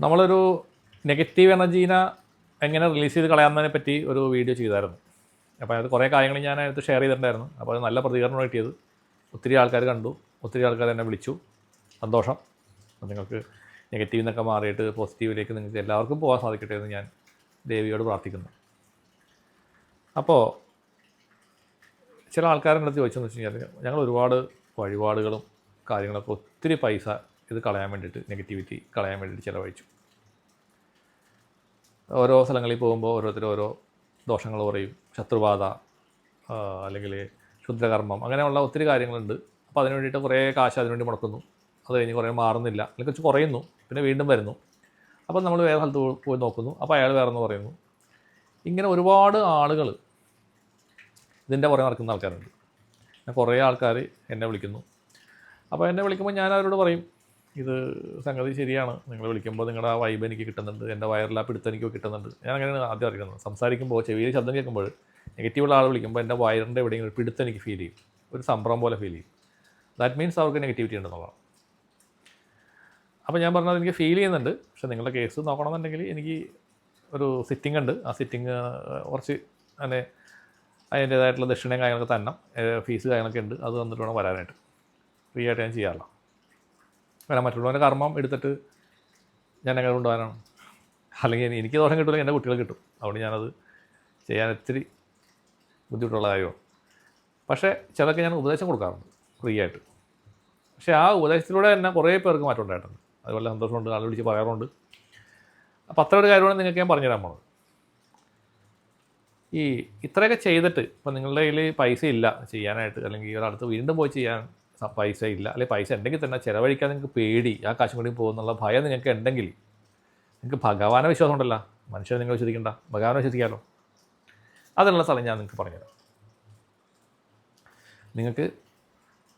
നമ്മളൊരു നെഗറ്റീവ് എനർജീനെ എങ്ങനെ റിലീസ് ചെയ്ത് കളയാവുന്നതിനെ പറ്റി ഒരു വീഡിയോ ചെയ്തായിരുന്നു. അപ്പോൾ അത് കുറേ കാര്യങ്ങൾ ഞാൻ അതിനകത്ത് ഷെയർ ചെയ്തിട്ടുണ്ടായിരുന്നു. അപ്പോൾ അത് നല്ല പ്രതികരണം കിട്ടിയത്. ഒത്തിരി ആൾക്കാർ കണ്ടു. ഒത്തിരി ആൾക്കാർ എന്നെ വിളിച്ചു. സന്തോഷം. നിങ്ങൾക്ക് നെഗറ്റീവ് എന്നൊക്കെ മാറിയിട്ട് പോസിറ്റീവിലേക്ക് നിങ്ങൾക്ക് എല്ലാവർക്കും പോകാൻ സാധിക്കട്ടെ എന്ന് ഞാൻ ദേവിയോട് പ്രാർത്ഥിക്കുന്നു. അപ്പോൾ ചില ആൾക്കാരുടെ അടുത്ത് ചോദിച്ചെന്ന് വെച്ച് കഴിഞ്ഞാൽ ഞങ്ങൾ ഒരുപാട് വഴിപാടുകളും കാര്യങ്ങളൊക്കെ ഒത്തിരി പൈസ ഇത് കളയാൻ വേണ്ടിയിട്ട് നെഗറ്റിവിറ്റി കളയാൻ വേണ്ടിയിട്ട് ചിലവഴിച്ചു. ഓരോ സ്ഥലങ്ങളിൽ പോകുമ്പോൾ ഓരോരുത്തരും ഓരോ ദോഷങ്ങൾ പറയും. ശത്രുബാധ അല്ലെങ്കിൽ ക്ഷുദ്രകർമ്മം അങ്ങനെയുള്ള ഒത്തിരി കാര്യങ്ങളുണ്ട്. അപ്പോൾ അതിന് വേണ്ടിയിട്ട് കുറേ കാശ് അതിന് വേണ്ടി മുടക്കുന്നു. അത് കഴിഞ്ഞ് കുറേ മാറുന്നില്ല. അല്ലെങ്കിൽ കുറച്ച് കുറയുന്നു. പിന്നെ വീണ്ടും വരുന്നു. അപ്പോൾ നമ്മൾ വേറെ സ്ഥലത്ത് പോയി നോക്കുന്നു. അപ്പോൾ അയാൾ വേറെ എന്ന് പറയുന്നു. ഇങ്ങനെ ഒരുപാട് ആളുകൾ ഇതിന്റെ പുറകെ നടക്കുന്ന ആൾക്കാരുണ്ട്. കുറേ ആൾക്കാർ എന്നെ വിളിക്കുന്നു. അപ്പോൾ എന്നെ വിളിക്കുമ്പോൾ ഞാൻ അവരോട് പറയും ഇത് സംഗതി ശരിയാണ്. നിങ്ങൾ വിളിക്കുമ്പോൾ നിങ്ങളുടെ ആ വൈബ് എനിക്ക് കിട്ടുന്നുണ്ട്. എന്റെ വയറിലാ പിടുത്തം എനിക്ക് കിട്ടുന്നുണ്ട്. ഞാൻ അങ്ങനെയാണ് ആദ്യം അറിയുന്നത്. സംസാരിക്കുമ്പോൾ ചെവിയിൽ ശബ്ദം കേൾക്കുമ്പോൾ നെഗറ്റീവുള്ള ആൾ വിളിക്കുമ്പോൾ എന്റെ വയറിന്റെ എവിടെയെങ്കിലും ഒരു പിടുത്തം എനിക്ക് ഫീൽ ചെയ്യും. ഒരു സംഭ്രമം പോലെ ഫീൽ ചെയ്യും. ദാറ്റ് മീൻസ് അവർക്ക് നെഗറ്റിവിറ്റി ഉണ്ടെന്നുള്ളതാണ്. അപ്പോൾ ഞാൻ പറഞ്ഞത് എനിക്ക് ഫീൽ ചെയ്യുന്നുണ്ട്. പക്ഷേ നിങ്ങളുടെ കേസ് നോക്കണമെന്നുണ്ടെങ്കിൽ എനിക്ക് ഒരു സിറ്റിംഗ് ഉണ്ട്. ആ സിറ്റിംഗ് കുറച്ച് അതിനെ അതിന്റേതായിട്ടുള്ള ദക്ഷിണയും കാര്യങ്ങളൊക്കെ തന്നെ ഫീസ് കാര്യങ്ങളൊക്കെ ഉണ്ട്. അത് തന്നിട്ട് വേണം വരാനായിട്ട്. ഫ്രീ ആയിട്ട് ഞാൻ ചെയ്യാറില്ല. കാരണം മറ്റുള്ളവന്റെ കർമ്മം എടുത്തിട്ട് ഞാൻ എങ്ങനെ കൊണ്ടുപോകാനാണ്? അല്ലെങ്കിൽ എനിക്ക് ദോഷം കിട്ടില്ലെങ്കിൽ എന്റെ കുട്ടികൾ കിട്ടും. അതുകൊണ്ട് ഞാനത് ചെയ്യാൻ ഒത്തിരി ബുദ്ധിമുട്ടുള്ള കാര്യമാണ്. പക്ഷേ ചിലതൊക്കെ ഞാൻ ഉപദേശം കൊടുക്കാറുണ്ട് ഫ്രീ ആയിട്ട്. പക്ഷേ ആ ഉപദേശത്തിലൂടെ തന്നെ കുറേ പേർക്ക് മാറ്റം ഉണ്ടായിട്ടുണ്ട്. അതുപോലെ സന്തോഷമുണ്ട്. ആൾ വിളിച്ച് പറയാറുണ്ട്. അപ്പോൾ അത്ര ഒരു കാര്യമാണ് നിങ്ങൾക്ക് ഞാൻ പറഞ്ഞുതരാൻ പോകുന്നത് ഈ ഇത്രയൊക്കെ ചെയ്തിട്ട് ഇപ്പം നിങ്ങളുടെ കയ്യിൽ പൈസ ഇല്ല ചെയ്യാനായിട്ട് അല്ലെങ്കിൽ ഒരാളടുത്ത് വീണ്ടും പോയി ചെയ്യാൻ പൈസ ഇല്ല അല്ലെങ്കിൽ പൈസ ഉണ്ടെങ്കിൽ തന്നെ ചിലവഴിക്കാൻ നിങ്ങൾക്ക് പേടി. ആ കാശും കൂടി പോകുന്നുള്ള ഭയം നിങ്ങൾക്ക് ഉണ്ടെങ്കിൽ നിങ്ങൾക്ക് ഭഗവാനെ വിശ്വാസം ഉണ്ടല്ലോ മനുഷ്യനെ നിങ്ങൾ വിശ്വസിക്കണ്ട. ഭഗവാനെ വിശ്വസിക്കാമല്ലോ അതിനുള്ള സ്ഥലം ഞാൻ നിങ്ങൾക്ക് പറഞ്ഞുതരാം. നിങ്ങൾക്ക്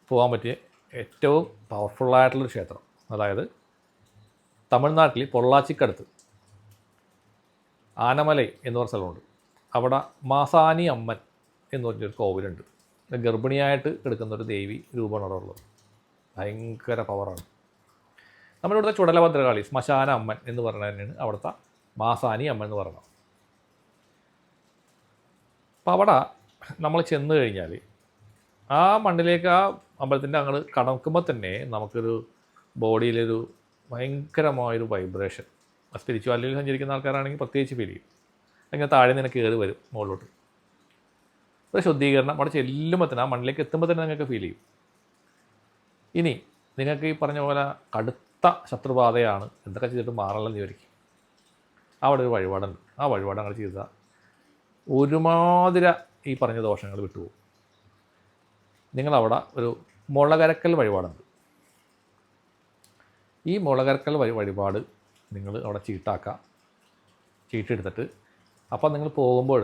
പോകാൻ പറ്റിയ ഏറ്റവും പവർഫുള്ളായിട്ടുള്ളൊരു ക്ഷേത്രം. അതായത് തമിഴ്നാട്ടിൽ പൊള്ളാച്ചിക്കടുത്ത് ആനമലൈ എന്ന് പറഞ്ഞ സ്ഥലമുണ്ട്. അവിടെ മാസാനി അമ്മൻ എന്ന് പറഞ്ഞൊരു കോവിലുണ്ട്. ഗർഭിണിയായിട്ട് കിടക്കുന്ന ഒരു ദേവി രൂപമാണ് അവിടെ ഉള്ളത്. ഭയങ്കര പവറാണ് നമ്മുടെ ഇവിടുത്തെ ചുടലഭദ്രകാളി ശ്മശാന അമ്മൻ എന്ന് പറയുന്നത് തന്നെയാണ് അവിടുത്തെ മാസാനി അമ്മ എന്ന് പറയുന്നത്. അപ്പം അവിടെ നമ്മൾ ചെന്ന് കഴിഞ്ഞാൽ ആ മണ്ണിലേക്ക് ആ അമ്പലത്തിന്റെ അങ്ങോട്ട് കടക്കുമ്പോൾ തന്നെ നമുക്കൊരു ബോഡിയിലൊരു ഭയങ്കരമായൊരു വൈബ്രേഷൻ സ്പിരിച്വാലിറ്റിയിൽ സഞ്ചരിക്കുന്ന ആൾക്കാരാണെങ്കിൽ പ്രത്യേകിച്ച് ഫീൽ ചെയ്യും. അങ്ങനെ താഴെ നിന്ന് കയറി വരും മുകളിലോട്ട്. ഒരു ശുദ്ധീകരണം അവിടെ ചെല്ലുമ്പോൾ തന്നെ ആ മണ്ണിലേക്ക് എത്തുമ്പോൾ തന്നെ നിങ്ങൾക്ക് ഫീൽ ചെയ്യും. ഇനി നിങ്ങൾക്ക് ഈ പറഞ്ഞ പോലെ കടുത്ത ശത്രുബാധയാണ് എന്തൊക്കെ ചെയ്തിട്ട് മാറണമെന്ന് വിചാരിക്കും. അവിടെ ഒരു വഴിപാടുണ്ട്. ആ വഴിപാട് അങ്ങനെ ചെയ്താൽ ഒരുമാതിര ഈ പറഞ്ഞ ദോഷങ്ങൾ വിട്ടുപോകും. നിങ്ങളവിടെ ഒരു മുളകരക്കൽ വഴിപാടുണ്ട്. ഈ മുളകരക്കൽ വഴി വഴിപാട് നിങ്ങൾ അവിടെ ചീട്ടാക്കുക ചീട്ടെടുത്തിട്ട് അപ്പോൾ നിങ്ങൾ പോകുമ്പോൾ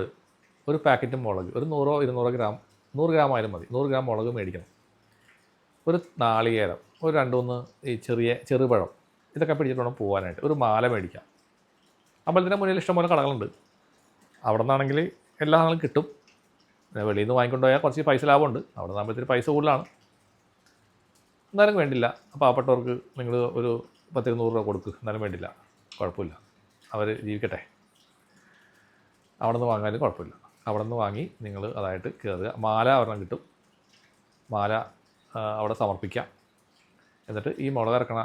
ഒരു പാക്കറ്റ് മുളക് ഒരു നൂറോ ഇരുന്നൂറോ ഗ്രാം നൂറ് ഗ്രാം ആയാലും മതി. നൂറ് ഗ്രാം മുളക് മേടിക്കണം. ഒരു നാളികേരം ഒരു രണ്ട് മൂന്ന് ഈ ചെറിയ ചെറുപഴം ഇതൊക്കെ പിടിച്ചിട്ട് വേണം പോകാനായിട്ട് ഒരു മാല മേടിക്കാം. അമ്പലത്തിന്റെ മുന്നിൽ ഇഷ്ടംപോലെ കടകളുണ്ട്. അവിടെ നിന്നാണെങ്കിൽ എല്ലാ സാധനങ്ങളും കിട്ടും. പിന്നെ വെളിയിൽ നിന്ന് വാങ്ങിക്കൊണ്ടുപോയാൽ കുറച്ച് പൈസ ലാഭമുണ്ട്. അവിടെ നിന്നാകുമ്പോഴത്തേക്ക് പൈസ കൂടുതലാണ്. എന്നാലും വേണ്ടില്ല. പാവപ്പെട്ടവർക്ക് നിങ്ങൾ ഒരു പത്തിരുന്നൂറ് രൂപ കൊടുക്കുക എന്നാലും വേണ്ടില്ല. കുഴപ്പമില്ല. അവർ ജീവിക്കട്ടെ. അവിടെ നിന്ന് വാങ്ങാനും കുഴപ്പമില്ല. അവിടെ നിന്ന് വാങ്ങി നിങ്ങൾ അതായിട്ട് കയറുക മാല ഒരെണ്ണം കിട്ടും. മാല അവിടെ സമർപ്പിക്കാം. എന്നിട്ട് ഈ മുളകിറക്കണ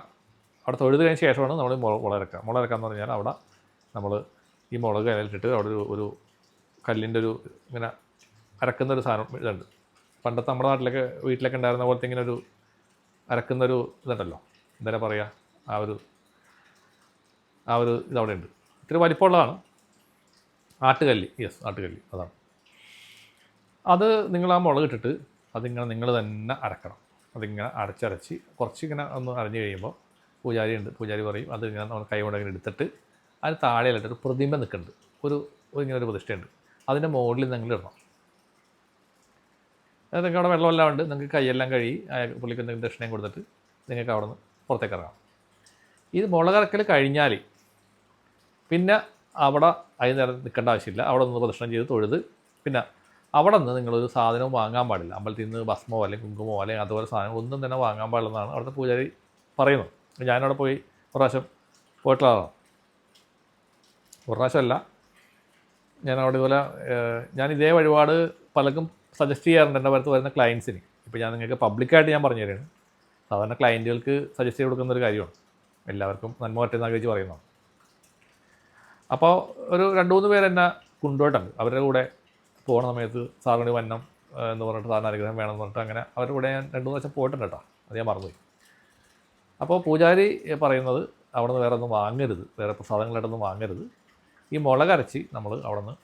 അവിടെ തൊഴുത് കഴിഞ്ഞ ശേഷമാണ് നമ്മൾ മുള മുളകിറക്കുക മുളകിറക്കുക എന്ന് പറഞ്ഞാൽ അവിടെ നമ്മൾ ഈ മുളക് ഇലയിലിട്ടിട്ട് അവിടെ ഒരു ഒരു കല്ലിന്റെ ഒരു ഇങ്ങനെ അരക്കുന്ന ഒരു സാധനം ഇതുണ്ട്. പണ്ടത്തെ നമ്മുടെ നാട്ടിലൊക്കെ വീട്ടിലൊക്കെ ഉണ്ടായിരുന്ന പോലത്തെ ഇങ്ങനെ ഒരു അരക്കുന്നൊരു ഇതുണ്ടല്ലോ. എന്താ പറയുക? ആ ഒരു ആ ഒരു ഇതവിടെ ഉണ്ട്. ഇത്തിരി വലിപ്പമുള്ളതാണ്. ആട്ടുകല്ല്. യെസ് ആട്ടുകല്ല്. അതാണ്. അത് നിങ്ങൾ ആ മുളക് ഇട്ടിട്ട് അതിങ്ങനെ നിങ്ങൾ തന്നെ അരക്കണം. അതിങ്ങനെ അരച്ചരച്ച് കുറച്ചിങ്ങനെ ഒന്ന് അരഞ്ഞു കഴിയുമ്പോൾ പൂജാരി ഉണ്ട്. പൂജാരി പറയും അതിങ്ങനെ നമ്മൾ കൈ കൊണ്ട് ഇങ്ങനെ എടുത്തിട്ട് അതിന് താഴെയായിട്ട് ഒരു പ്രതിമ നിൽക്കുന്നുണ്ട്. ഒരു ഇങ്ങനെ ഒരു പ്രതിഷ്ഠയുണ്ട്. അതിന്റെ മുകളിൽ നിങ്ങൾ ഇടണം. നിങ്ങൾക്ക് അവിടെ വെള്ളമെല്ലാം ഉണ്ട്. നിങ്ങൾക്ക് കൈയെല്ലാം കഴുകി പുള്ളിക്ക് എന്തെങ്കിലും ദക്ഷിണയും കൊടുത്തിട്ട് നിങ്ങൾക്ക് അവിടെ നിന്ന് പുറത്തേക്ക് ഇറങ്ങാം. ഇത് മുളകറക്കൽ കഴിഞ്ഞാൽ പിന്നെ അവിടെ അതിന് നേരം നിൽക്കേണ്ട ആവശ്യമില്ല. അവിടെ നിന്ന് പ്രദക്ഷിണം ചെയ്ത് തൊഴുത് പിന്നെ അവിടെ നിന്ന് നിങ്ങളൊരു സാധനവും വാങ്ങാൻ പാടില്ല. അമ്പലത്തിൽ നിന്ന് ഭസ്മോ അല്ലെങ്കിൽ കുങ്കുമോ അല്ലെങ്കിൽ അതുപോലെ സാധനം ഒന്നും തന്നെ വാങ്ങാൻ പാടില്ലെന്നാണ് അവിടുത്തെ പൂജാരി പറയുന്നത്. ഞാനവിടെ പോയി ഒരു പ്രാവശ്യം പോയിട്ടുള്ളതാണ് ഒരു പ്രാവശ്യമല്ല ഞാൻ അവിടെ ഇതുപോലെ ഞാൻ ഇതേ വഴിപാട് പലർക്കും സജസ്റ്റ് ചെയ്യാറുണ്ട് എന്റെ അടുത്ത് വരുന്ന ക്ലയൻസിന് ഇപ്പോൾ ഞാൻ നിങ്ങൾക്ക് പബ്ലിക്കായിട്ട് ഞാൻ പറഞ്ഞു തരുന്നത് സാധാരണ ക്ലയന്റുകൾക്ക് സജസ്റ്റ് ചെയ്ത് കൊടുക്കുന്ന ഒരു കാര്യമാണ്. എല്ലാവർക്കും നന്മ പറ്റുന്ന ആഗ്രഹിച്ച് പറയുന്നതാണ്. അപ്പോൾ ഒരു രണ്ട് മൂന്ന് പേര് എന്നെ കൊണ്ടുപോയിട്ടുണ്ട്. അവരുടെ കൂടെ പോകുന്ന സമയത്ത് സാറിന് വന്നം എന്ന് പറഞ്ഞിട്ട് സാറിന് അനുഗ്രഹം എന്ന് പറഞ്ഞിട്ട് അങ്ങനെ അവരുടെ കൂടെ ഞാൻ രണ്ട് മൂന്ന് വർഷം പോയിട്ടുണ്ട് കേട്ടോ. അത് ഞാൻ മറന്നുപോയി. അപ്പോൾ പൂജാരി പറയുന്നത് അവിടെ നിന്ന് വേറെ ഒന്നും വാങ്ങരുത്. വേറെ പ്രസാദങ്ങളായിട്ടൊന്നും വാങ്ങരുത്. ഈ മുളക് അരച്ച് നമ്മൾ അവിടെ നിന്ന്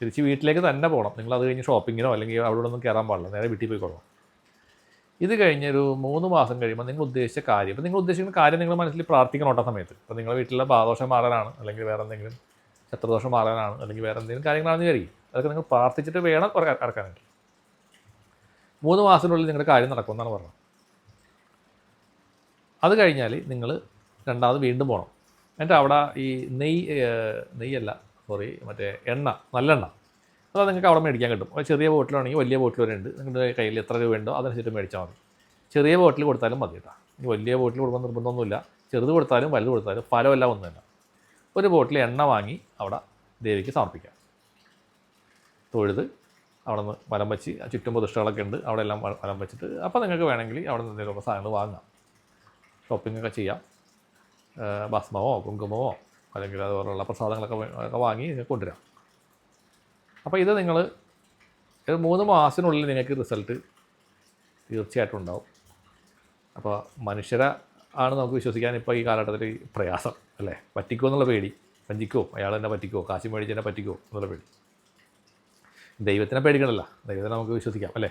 തിരിച്ച് വീട്ടിലേക്ക് തന്നെ പോകണം. നിങ്ങൾ അത് കഴിഞ്ഞ് ഷോപ്പിങ്ങിനോ അല്ലെങ്കിൽ അവിടെ ഒന്നും കയറാൻ പാടില്ല. നേരെ വീട്ടിൽ പോയിക്കോളണം ഇത് കഴിഞ്ഞൊരു മൂന്ന് മാസം കഴിയുമ്പോൾ നിങ്ങൾ ഉദ്ദേശിച്ച കാര്യം ഇപ്പോൾ നിങ്ങൾ ഉദ്ദേശിക്കുന്ന കാര്യം നിങ്ങൾ മനസ്സിൽ പ്രാർത്ഥിക്കണം ഓട്ട സമയത്ത്. ഇപ്പോൾ നിങ്ങളുടെ വീട്ടിലെ ബാദോഷം മാറാനാണ് അല്ലെങ്കിൽ വേറെ എന്തെങ്കിലും ശത്രുദോഷം മാറാനാണ് അല്ലെങ്കിൽ വേറെ എന്തെങ്കിലും കാര്യങ്ങളാണെന്ന് വിചാരിക്കും. അതൊക്കെ നിങ്ങൾ പ്രാർത്ഥിച്ചിട്ട് വേണം ഇറ- ഇറക്കാനായിട്ട് മൂന്ന് മാസത്തിനുള്ളിൽ നിങ്ങളുടെ കാര്യം നടക്കും എന്നാണ് പറഞ്ഞത്. അത് കഴിഞ്ഞാൽ നിങ്ങൾ രണ്ടാമത് വീണ്ടും പോകണം എന്നിട്ട് അവിടെ ഈ നെയ്യ് നെയ്യല്ല സോറി മറ്റേ എണ്ണ നല്ലെണ്ണ. അത് നിങ്ങൾക്ക് അവിടെ മേടിക്കാൻ കിട്ടും. ചെറിയ ബോട്ടിലാണെങ്കിൽ വലിയ ബോട്ടിൽ വരെ ഉണ്ട്. നിങ്ങളുടെ കയ്യിൽ എത്ര രൂപ ഉണ്ടോ അതനുസരിച്ച് മേടിച്ചാൽ മതി. ചെറിയ ബോട്ടിൽ കൊടുത്താലും മതി കേട്ടോ. ഇനി വലിയ ബോട്ടിൽ കൊടുക്കാൻ നിർബന്ധമൊന്നുമില്ല. ചെറുത് കൊടുത്താലും വലുത് കൊടുത്താലും ഫലമെല്ലാം ഒന്ന് തന്നെ ഒരു ബോട്ടിൽ എണ്ണ വാങ്ങി അവിടെ ദേവിക്ക് സമർപ്പിക്കാം. തൊഴുത് അവിടെ നിന്ന് വലം വെച്ച് ചുറ്റും പ്രതിഷ്ഠകളൊക്കെ ഉണ്ട്. അവിടെ എല്ലാം വലം വെച്ചിട്ട് അപ്പോൾ നിങ്ങൾക്ക് വേണമെങ്കിൽ അവിടെ നിന്ന് എന്തെങ്കിലുമൊക്കെ സാധനങ്ങൾ വാങ്ങാം. ഷോപ്പിംഗ് ഒക്കെ ചെയ്യാം. ഭസ്മമോ കുങ്കുമമോ അല്ലെങ്കിൽ അതുപോലുള്ള പ്രസാദങ്ങളൊക്കെ വാങ്ങി കൊണ്ടുവരാം. അപ്പോൾ ഇത് നിങ്ങൾ ഇത് മൂന്ന് മാസത്തിനുള്ളിൽ നിങ്ങൾക്ക് റിസൾട്ട് തീർച്ചയായിട്ടും ഉണ്ടാവും. അപ്പോൾ മനുഷ്യരെ ആണ് നമുക്ക് വിശ്വസിക്കാൻ ഇപ്പോൾ ഈ കാലഘട്ടത്തിൽ പ്രയാസം അല്ലേ? പറ്റിക്കോ എന്നുള്ള പേടി. വഞ്ചിക്കോ അയാൾ തന്നെ പറ്റിക്കോ? കാശി മേടിച്ച് തന്നെ പറ്റിക്കോ എന്നുള്ള പേടി. ദൈവത്തിനെ പേടിക്കണമല്ല ദൈവത്തിനെ നമുക്ക് വിശ്വസിക്കാം അല്ലേ?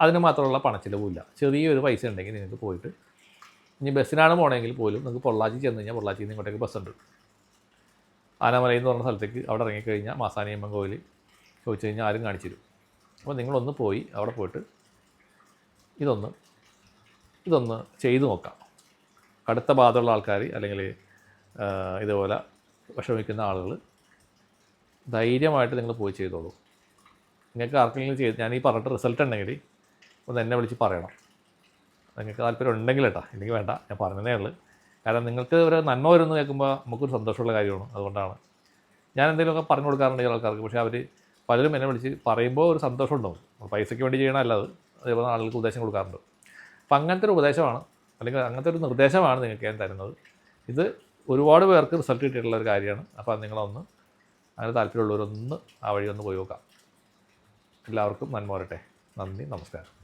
അതിന് മാത്രമുള്ള പണച്ചിലവുമില്ല ചെറിയൊരു പൈസ ഉണ്ടെങ്കിൽ നിങ്ങൾക്ക് പോയിട്ട് ഇനി ബസ്സിനാണ് പോകണമെങ്കിൽ പോലും നിങ്ങൾക്ക് പൊള്ളാച്ചി ചെന്ന് കഴിഞ്ഞാൽ പൊള്ളാച്ചിയിൽ നിന്ന് ഇങ്ങോട്ടേക്ക് ബസ്സുണ്ട്. ആനമലയിൽ എന്ന് പറഞ്ഞ സ്ഥലത്തേക്ക് അവിടെ ഇറങ്ങിക്കഴിഞ്ഞാൽ മാസാനിയമ്മൻ കോവിൽ ചോദിച്ചു കഴിഞ്ഞാൽ ആരും കാണിച്ചു തരും. അപ്പോൾ നിങ്ങളൊന്ന് പോയി അവിടെ പോയിട്ട് ഇതൊന്ന് ഇതൊന്ന് ചെയ്തു നോക്കാം. കടുത്ത ബാധയുള്ള ആൾക്കാർ അല്ലെങ്കിൽ ഇതുപോലെ വിഷമിക്കുന്ന ആളുകൾ ധൈര്യമായിട്ട് നിങ്ങൾ പോയി ചെയ്തോളൂ. നിങ്ങൾക്ക് ആർക്കെങ്കിലും ചെയ്ത് ഈ പറഞ്ഞിട്ട് റിസൾട്ട് ഉണ്ടെങ്കിൽ ഒന്ന് എന്നെ വിളിച്ച് പറയണം. നിങ്ങൾക്ക് താല്പര്യം ഉണ്ടെങ്കിൽ കേട്ടോ എനിക്ക് വേണ്ട ഞാൻ പറഞ്ഞതേ ഉള്ളൂ. കാരണം നിങ്ങൾക്ക് ഒരു നന്മ വരുമെന്ന് കേൾക്കുമ്പോൾ നമുക്കൊരു സന്തോഷമുള്ള കാര്യമാണ് അതുകൊണ്ടാണ്. ഞാൻ എന്തെങ്കിലുമൊക്കെ പറഞ്ഞു കൊടുക്കാറുണ്ട് ചില ആൾക്കാർക്ക് പക്ഷേ അവർ പലരും എന്നെ വിളിച്ച് പറയുമ്പോൾ ഒരു സന്തോഷം ഉണ്ടാവും. പൈസയ്ക്ക് വേണ്ടി ചെയ്യണമല്ല അത്. അതേപോലെ ആളുകൾക്ക് ഉപദേശം കൊടുക്കാറുണ്ട്. അപ്പം അങ്ങനത്തെ ഒരു ഉപദേശമാണ് അല്ലെങ്കിൽ അങ്ങനത്തെ ഒരു നിർദ്ദേശമാണ് നിങ്ങൾക്ക് ഞാൻ തരുന്നത്. ഇത് ഒരുപാട് പേർക്ക് റിസൾട്ട് കിട്ടിയിട്ടുള്ള ഒരു കാര്യമാണ്. അപ്പോൾ നിങ്ങളൊന്ന് അങ്ങനെ താല്പര്യമുള്ളവരൊന്ന് ആ വഴി ഒന്ന് പോയി നോക്കാം. എല്ലാവർക്കും നന്മ വരട്ടെ. നന്ദി നമസ്കാരം.